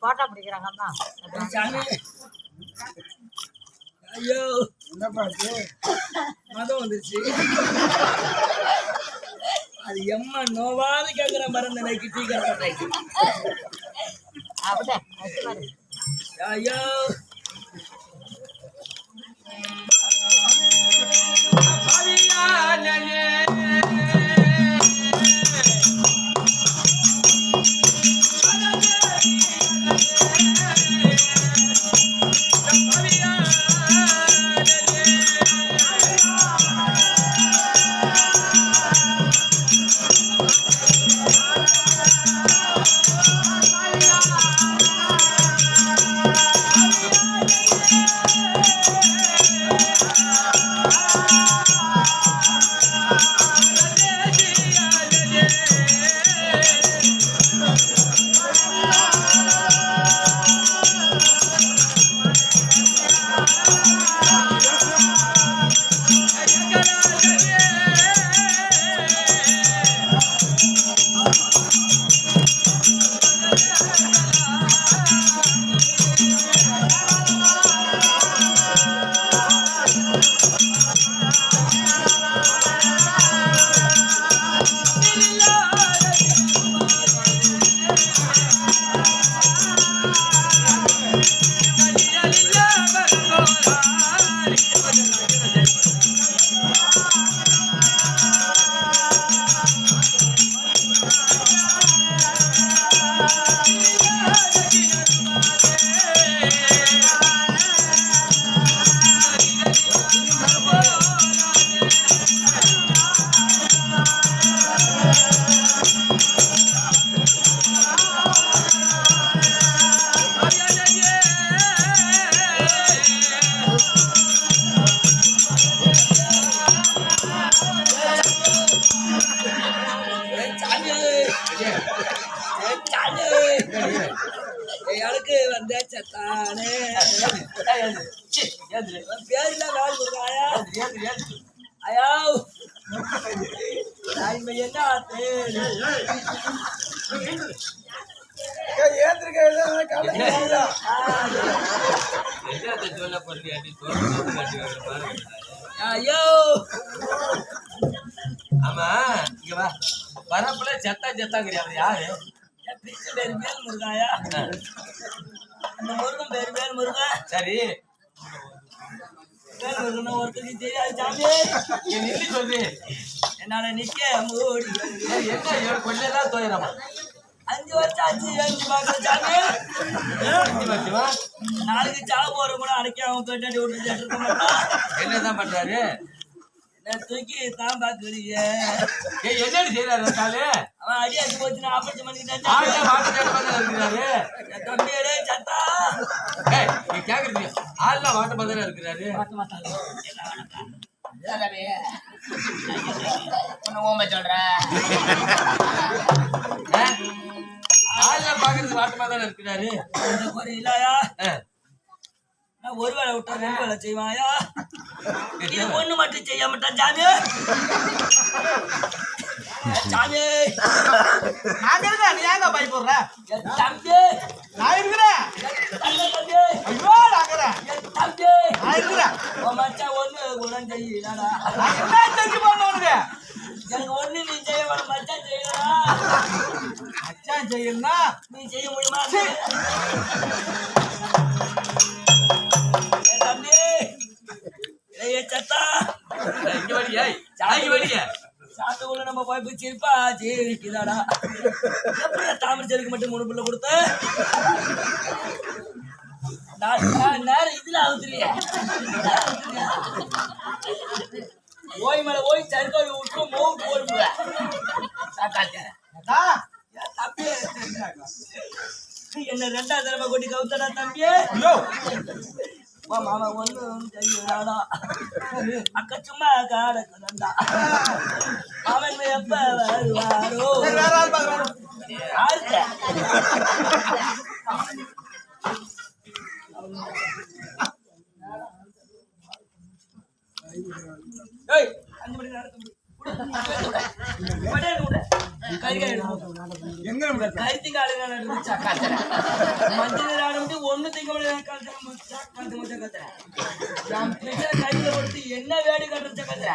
Photo பிடிக்கிறாங்க அம்மா. ஐயோ. இது? மதம் வந்துருச்சு. அது எம்மா நோவாது கேக்குற மருந்து எனக்கு டீ பாரு. ஐயோ. வந்த சத்தானே பேருல நாள் கொடுக்காயா ஐயா நான் என்ன ஆத்தேன் ஆமா இங்க வா. வரப்புல செத்தா செத்தாங்கிறியா யாரு? பேரு மேல் முருகாயா அந்த முருகன் பேரு மேல் முருகன் சரி என்னால நிக்க மூடி என்ன கொள்ளதான் தோயிரமா அஞ்சு வருஷம் ஆச்சு அஞ்சு பாக்குற சாமி. நாளைக்கு சாவு போற கூட அடைக்க அவன் பெட்டாடி விட்டு இருக்க மாட்டான். என்னதான் பண்றாரு? தூக்கி தான் பாக்குறீங்க என்னடி செய்யறாரு காலு அவன் அடி அடிச்சு போச்சுன்னா ஆபரேஷன் பண்ணிக்கிட்டான் ஆளே வாட்டு கேட்டு இருக்கிறாரு. என் தம்பி அடே சத்தா ஏய் நீ கேக்குறீங்க ஆள்லாம் வாட்டு பதிலா இருக்கிறாரு. ஆள்லாம் பாக்குறது வாட்டு பதிலா இருக்கிறாரு இந்த குறை இல்லையா ஆ. நான் ஒரு வேலை விட்டா ரெண்டு வேலை செய்வாயா? இது ஒண்ணு மட்டும் செய்ய மாட்டான் சாமி. சாமி. நான் இருக்கேன், நீ ஏங்க பயப்படுற? தம்பி. நான் சத்தா ஏய், இங்க வடியா இங்க வடியா சாத்துக்குள்ள நம்ம போய் போய் சிரிப்பா சிரிக்குதாடா எப்படி மட்டும் மூணு பிள்ளை கொடுத்த? நேரம் இதுல அவுத்துறியா ஓய் மேல ஓய் சருக்காவி விட்டு அக்கா, தம்பி. என்ன ரெண்டாவது தடவை கொட்டி கவுத்தடா தம்பி? ஐயோ, வா மாமா ஒண்ணு செய்யறாடா அக்கா சும்மா கிடந்தா அவன் எப்ப வருவாரோ சரி, வேற ஆள் பார்க்கறேன். யாருக்கு ஏய் அஞ்சு மணி நேரம் தம்பி. விடு. விடு, விடு. கறி எடுத்து எங்க நம்ம கருத்தி காலையில நடந்துச்சா கத்துற மஞ்சள் ஆரம்பிச்சு ஒண்ணு திங்க முடியாது கத்துற மச்சா கத்து மச்சா கத்துற நான் பிடிச்ச கையில கொடுத்து என்ன வேடி வாடிக்க.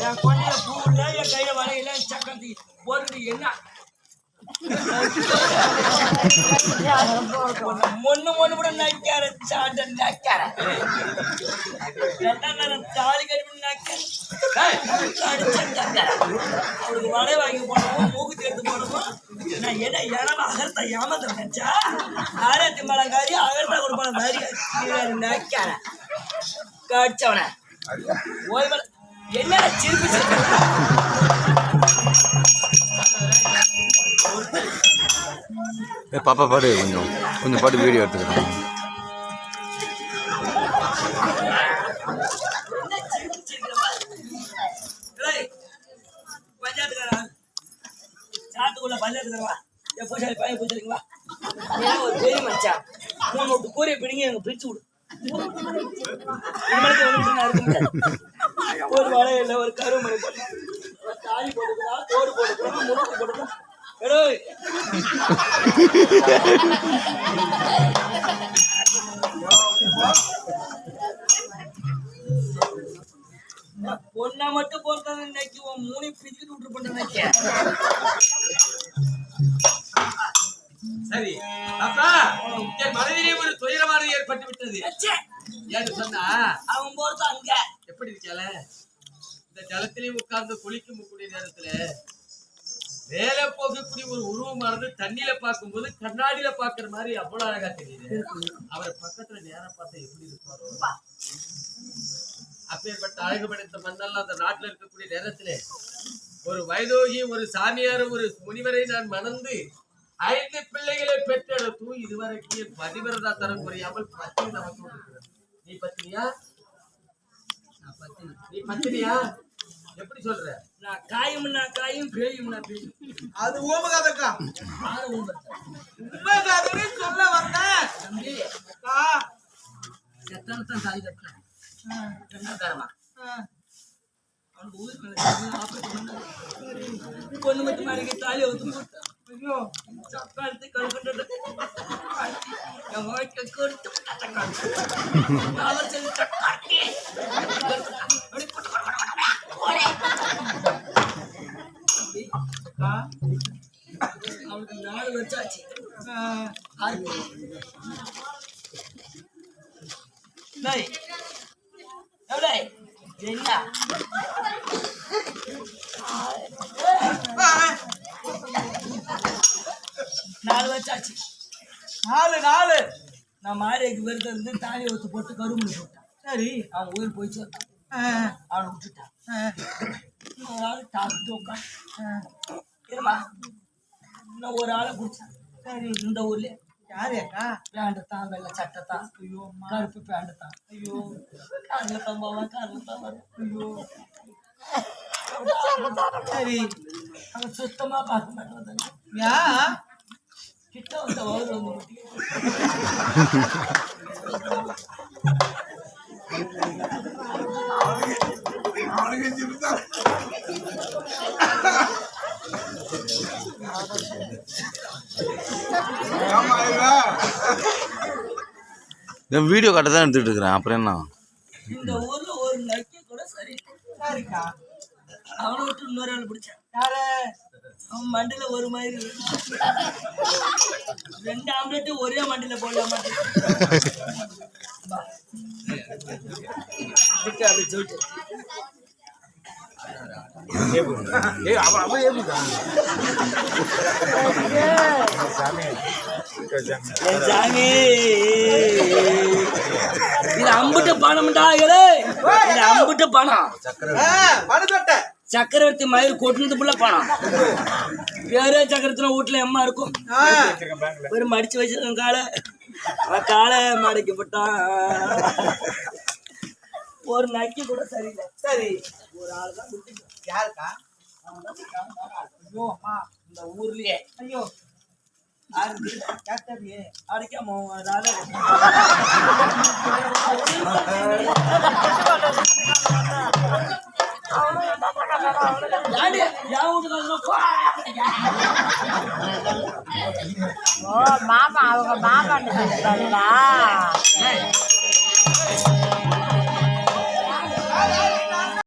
என் கொண்டையில பூ இல்ல என் கையில வரையில சக்கந்தி போட்டு என்ன? மொன்னு மொன்னு கூட நக்கார சாண்ட நக்கார தாலி கட்டி நக்கார வடை வாங்கி போடணும்? மூக்குத்தி எடுத்து போடணும்? நான் என்ன ஏன்னா அகர்த்தா ஏமாத்த நினைச்சா? ஆயிரத்தி மலங்காரி அகர்த்த கொடுப்பான மாதிரி. நக்கார கடிச்சவன. என்ன சிரிப்பு பாப்பா பாடு கொஞ்சம் கொஞ்சம் பாட்டு வீடியோ எடுத்துக்கிறேன். என் பூசாரி பையன் பூசாரிங்களா ஏன் ஒரு பெரிய மச்சான். மூணு விட்டு கூரையை பிடிங்க எனக்கு பிரிச்சு விடு. இனிமேலுக்கு ஒரு நிமிஷம் நான் இருக்க முடியாது. ஒரு வடை ஒரு கருமணி போடலாம் தாலி போட்டுக்கலாம் தோடு போட்டுக்கலாம் முறுக்கு போட்டுக்கலாம் எடோய் பொண்ணை மட்டும் பொறுத்தவங்க இன்னைக்கு மூணு பிரிச்சுட்டு விட்டு பண்ண நினைக்க ச்சே, ஏன்னு சொன்னா? அவன் போறது அங்க. எப்படி இருக்கல இந்த ஜலத்திலே உட்கார்ந்து குளிக்கும் கூடிய நேரத்துல மேல போகக்கூடிய ஒரு உருவமானது தண்ணியில பார்க்கும்போது கண்ணாடியில பாக்குற மாதிரி அவ்வளவு அழகா தெரியுது. அவர் பக்கத்துல நேரா பார்த்தா எப்படி இருப்பாரோ? அப்பேற்பட்ட அழகு படைத்த மண்ணெல்லாம் அந்த நாட்டுல இருக்கக்கூடிய நேரத்திலே ஒரு வயதோகி ஒரு சாமியார் ஒரு முனிவரை நான் மணந்து ஐந்து பிள்ளைகளை பெற்றெடுத்தும் இதுவரைக்கும் பதிவிரதா தரம் குறையாமல் பத்தினி நமக்கு. நீ பத்தினியா? நான் பத்தினி. நீ பத்தினியா? எப்படி சொல்ற? நான் காயும்னா காயும் பேயும்னா பேயும். அது ஓமகாதக்கா. உண்மைகாதன்னு சொல்ல வந்தேன் தம்பி. அக்கா எத்தனைத்தான் தாலி கட்டினேன். ரெண்டாக்காரமா அவனுக்கு ஊர் மேல தெரிஞ்சு ஆபரேஷன் பண்ணாரு. பொண்ணு மட்டும் நாளைக்கு தாலி ஊத்து போட்டான் ஐயோ அவனுக்கு நாலு வருஷம் ஆச்சு. ஆறு. நாலு ஆச்சு நாலு நாலு. நான் மாரியக்கு விரதம் இருந்து தாலி ஊத்து போட்டு கரும்பு போட்டான். சரி அவன் உயிர். ஆ, அவனை விட்டுட்டான். இன்னொரு ஆள் உட்காந்து ஆ. இருமா இன்னும் ஒரு ஆளை பிடிச்சான். சரி. இந்த ஊர்ல. யாரு அக்கா? பேண்ட் தான் வெள்ளை சட்டை தான் ஐயோ கருப்பு பேண்ட் தான் ஐயோ. காரில் தான் போவான் காரில் தான் வரும் ஐயோ. சரி. அவன் சுத்தமா பார்க்க மாட்டான். யா? கிட்ட வந்த வயிறு வந்து வீடியோ காட்ட தான் எடுத்துகிட்டு இருக்கிறேன். அப்புறம் என்ன? இந்த ஊர்ல ஒரு நக்கி கூட சரி இருக்கா அவனை விட்டு இன்னொரு ஆள் பிடிச்சான். அவன் மண்டில ஒரு மாதிரி. ரெண்டு ஆம்லெட் ஒரே மண்டில போடலாம் மாட்டேன் அப்படி சொல்லிட்டு. இது அம்புட்டு பணம்டா இது அம்புட்டு பணம் ஆ, படுக்கொட்டை சக்கரவர்த்தி மயிர் கொட்டுனது புள்ள பணம் வேற சக்கரத்துல வீட்டுல எம்மா இருக்கும். ஒரு மடிச்சு வச்சிருக்கேன் காலை. காலை மடிக்க போட்டான் ஒரு நக்கி கூட சரியில்லை. சரி. ஒரு ஆள் தான் யாருக்கா? ஐயோ அம்மா இந்த ஊர்லயே. ஐயோ. அடிக்காம ராதா